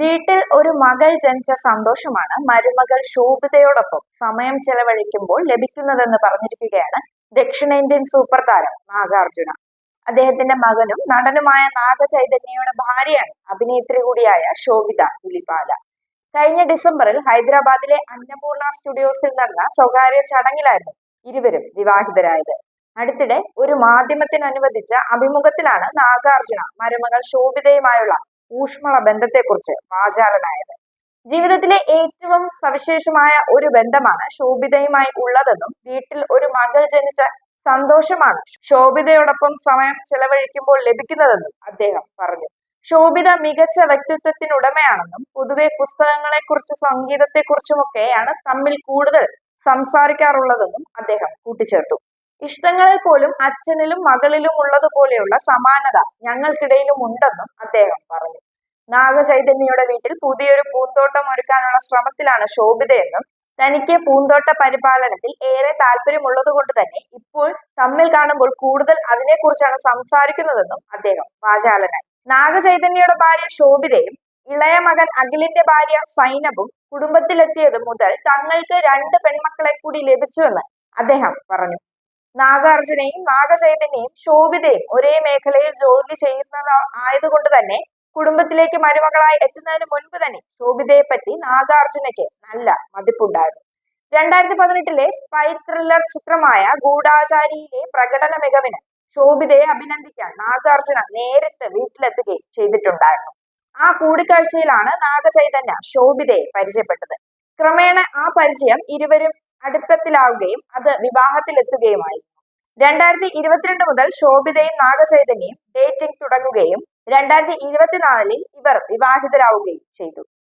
വീട്ടിൽ ഒരു മകൾ ജനിച്ച സന്തോഷമാണ്. മരുമകൾ ശോഭിതയോടൊപ്പം സമയം ചെലവഴിക്കുമ്പോൾ ലഭിക്കുന്നതെന്ന് പറഞ്ഞിരിക്കുകയാണ് ദക്ഷിണേന്ത്യൻ സൂപ്പർ താരം നാഗാർജുന. അദ്ദേഹത്തിന്റെ മകനും നടനുമായ നാഗചൈതന്യയുടെ ഭാര്യയാണ് അഭിനേത്രി കൂടിയായ ശോഭിത പുലിപാല കഴിഞ്ഞ ഡിസംബറിൽ ഹൈദരാബാദിലെ അന്നപൂർണ സ്റ്റുഡിയോസിൽ നടന്ന സ്വകാര്യ ചടങ്ങിലായിരുന്നു ഇരുവരും വിവാഹിതരായത്. അടുത്തിടെ ഒരു മാധ്യമത്തിന് അനുവദിച്ച അഭിമുഖത്തിലാണ് നാഗാർജുന മരുമകൾ ശോഭിതയുമായുള്ള ഊഷ്മള ബന്ധത്തെക്കുറിച്ച് വാചാലനായത്. ജീവിതത്തിലെ ഏറ്റവും സവിശേഷമായ ഒരു ബന്ധമാണ് ശോഭിതയുമായി ഉള്ളതെന്നും വീട്ടിൽ ഒരു മകൾ ജനിച്ച സന്തോഷമാണ് ശോഭിതയോടൊപ്പം സമയം ചെലവഴിക്കുമ്പോൾ ലഭിക്കുന്നതെന്നും അദ്ദേഹം പറഞ്ഞു. ശോഭിത മികച്ച വ്യക്തിത്വത്തിനുടമയാണെന്നും പൊതുവെ പുസ്തകങ്ങളെക്കുറിച്ച് സംഗീതത്തെക്കുറിച്ചുമൊക്കെയാണ് തമ്മിൽ കൂടുതൽ സംസാരിക്കാറുള്ളതെന്നും അദ്ദേഹം കൂട്ടിച്ചേർത്തു. ഇഷ്ടങ്ങളിൽ പോലും അച്ഛനിലും മകളിലും ഉള്ളതുപോലെയുള്ള സമാനത ഞങ്ങൾക്കിടയിലും ഉണ്ടെന്നും അദ്ദേഹം പറഞ്ഞു. നാഗചൈതന്യയുടെ വീട്ടിൽ പുതിയൊരു പൂന്തോട്ടം ഒരുക്കാനുള്ള ശ്രമത്തിലാണ് ശോഭിതയെന്നും തനിക്ക് പൂന്തോട്ട പരിപാലനത്തിൽ ഏറെ താല്പര്യമുള്ളത് കൊണ്ട് തന്നെ ഇപ്പോൾ തമ്മിൽ കാണുമ്പോൾ കൂടുതൽ അതിനെക്കുറിച്ചാണ് സംസാരിക്കുന്നതെന്നും അദ്ദേഹം വാചാലനായി. നാഗചൈതന്യയുടെ ഭാര്യ ശോഭിതയും ഇളയ മകൻ അഖിലിന്റെ ഭാര്യ സൈനബും കുടുംബത്തിലെത്തിയത് മുതൽ തങ്ങൾക്ക് രണ്ട് പെൺമക്കളെ കൂടി ലഭിച്ചുവെന്ന് അദ്ദേഹം പറഞ്ഞു. നാഗാർജുനയും നാഗചൈതന്യയും ശോഭിതയും ഒരേ മേഖലയിൽ ജോലി ചെയ്യുന്നത് ആയതുകൊണ്ട് തന്നെ കുടുംബത്തിലേക്ക് മരുമകളായി എത്തുന്നതിന് മുൻപ് തന്നെ ശോഭിതയെ പറ്റി നാഗാർജുനയ്ക്ക് നല്ല മതിപ്പുണ്ടായിരുന്നു. രണ്ടായിരത്തി പതിനെട്ടിലെ സ്പൈ ത്രില്ലർ ചിത്രമായ ഗൂഢാചാരിയിലെ പ്രകടന മികവിന് ശോഭിതയെ അഭിനന്ദിക്കാൻ നാഗാർജുന നേരിട്ട് വീട്ടിലെത്തുകയും ചെയ്തിട്ടുണ്ടായിരുന്നു. ആ കൂടിക്കാഴ്ചയിലാണ് നാഗചൈതന്യ ശോഭിതയെ പരിചയപ്പെട്ടത്. ക്രമേണ ആ പരിചയം ഇരുവരും അടുപ്പത്തിലാവുകയും അത് വിവാഹത്തിലെത്തുകയുമായി. രണ്ടായിരത്തി ഇരുപത്തിരണ്ട് മുതൽ ശോഭിതയും നാഗചൈതന്യയും ഡേറ്റിംഗ് തുടങ്ങുകയും രണ്ടായിരത്തി ഇരുപത്തിനാലിൽ ഇവർ വിവാഹിതരാവുകയും ചെയ്തു.